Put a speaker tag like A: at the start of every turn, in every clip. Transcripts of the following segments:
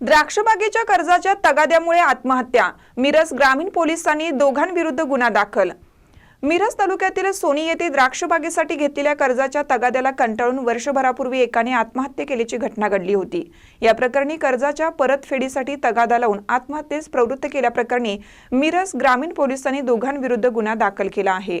A: द्राक्षबागेच्या कर्जाच्या तगाद्यामुळे आत्महत्या. मिरज ग्रामीण पोलिसांनी दोघांविरुद्ध गुन्हा दाखल. मिरज तालुक्यातील सोनी येथे द्राक्षबागेसाठी घेतलेल्या कर्जाच्या तगाद्याला कंटाळून वर्षभरापूर्वी एकाने आत्महत्या केल्याची घटना घडली होती. या प्रकरणी कर्जाच्या परतफेडीसाठी तगादा लावून आत्महत्येस प्रवृत्त केल्याप्रकरणी मिरज ग्रामीण पोलिसांनी दोघांविरुद्ध गुन्हा दाखल केला आहे.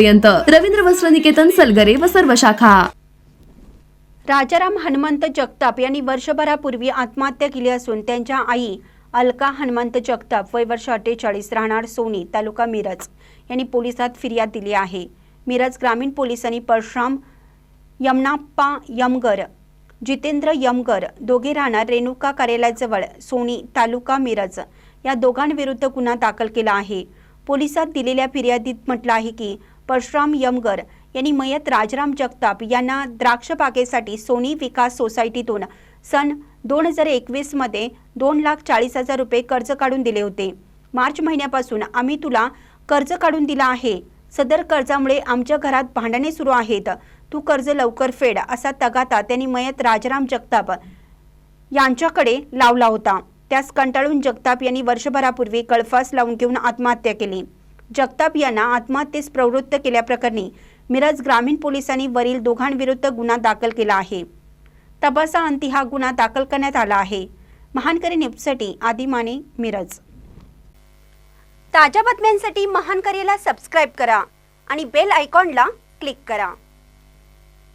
B: पर्यंत रवींद्र वस्त्र निकेतन सलगरे व सर्व शाखा.
C: राजाराम हनुमंत जगताप यांनी वर्षभरापूर्वी आत्महत्या केली असून त्यांच्या आई अलका हनुमंत जगताप वय वर्ष अठ्ठेचाळीस राहणार सोनी तालुका मिरज यांनी पोलिसात फिर्याद दिली आहे. मिरज ग्रामीण पोलिसांनी परशुराम यमनाप्पा यमगर जितेंद्र यमगर दोघे राहणार रेणुका कार्यालयाजवळ सोनी तालुका मिरज या दोघांविरुद्ध गुन्हा दाखल केला आहे. पोलिसात दिलेल्या फिर्यादीत म्हटलं आहे की परशुराम यमगर यांनी मयत राजराम जगताप यांना द्राक्ष बागेसाठी सोनी विकास सोसायटीतून सन दोन हजार एकवीसमध्ये दोन लाख चाळीस हजार रुपये कर्ज काढून दिले होते. मार्च महिन्यापासून आम्ही तुला कर्ज काढून दिला आहे. सदर कर्जामुळे आमच्या घरात भांडणे सुरू आहेत. तू कर्ज लवकर फेड असा तगाता त्यांनी मयत राजाराम जगताप यांच्याकडे लावला होता. त्यास कंटाळून जगताप यांनी वर्षभरापूर्वी कळफास लावून घेऊन आत्महत्या केली. जगताप यांना आत्महत्येस प्रवृत्त केल्याप्रकरणी मिरज ग्रामीण पोलिसांनी वरील दोघांविरुद्ध गुन्हा दाखल केला आहे. तपासाअंती हा गुन्हा दाखल करण्यात आला आहे. महानकरी न्यूजसाठी आदी माने मिरज. ताज्या बातम्यांसाठी महानकरीला सबस्क्राईब करा आणि बेल आयकॉनला क्लिक करा.